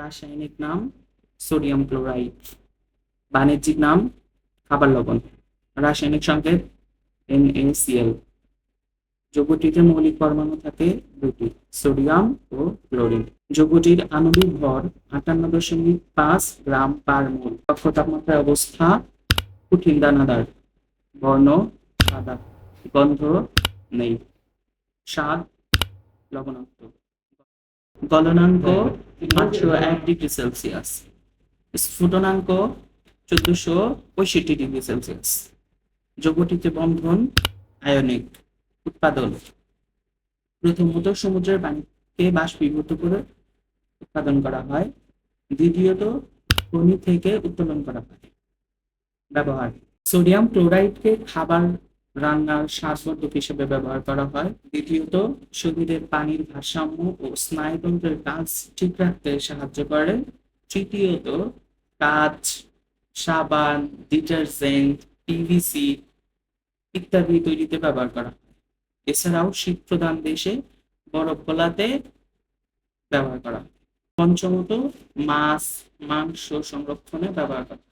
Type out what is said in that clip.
রাসায়নিক নাম sodium chloride. বাণিজ্যিক নাম খাবার লবণ। রাসায়নিক সংকেত NaCl যৌগটিতে মৌলিক পরমাণু থাকে দুটি, সোডিয়াম ও ক্লোরিন। যৌগটির আণবিক ভর আটান্ন দশমিক পাঁচ গ্রাম পার মোল। কক্ষ তাপমাত্রায় অবস্থা কঠিন দানাদার। বর্ণ সাদা, গন্ধ নেই। স্বাদ লবণাক্ত। গলনাঙ্ক মাত্র এক ডিগ্রি সেলসিয়াস। স্ফুটনাঙ্ক চোদ্দশো পঁয়ষট্টি ডিগ্রি সেলসিয়াস। যৌগটিতে বন্ধন, আয়নিক উৎপাদন। প্রথমত সমুদ্রের পানিকে বাষ্পীভূত করে উৎপাদন করা হয়। দ্বিতীয়ত, খনি থেকে উত্তোলন করা হয়। ব্যবহার। সোডিয়াম ক্লোরাইডকে খাবার রান্নার শ্বাসবর্ধক হিসেবে ব্যবহার করা হয়। দ্বিতীয়ত শরীরের পানির ভারসাম্য ও স্নায়ুতন্ত্রের কাজ ঠিক রাখতে সাহায্য করে। তৃতীয়ত কাঁচ সাবান, ডিটারজেন্ট পিভিসি ইত্যাদি তৈরিতে ব্যবহার করা হয়। এছাড়াও শীত প্রধান দেশে বরফ গলাতে ব্যবহার করা হয়। পঞ্চমত, মাছ, মাংস সংরক্ষণে ব্যবহার করা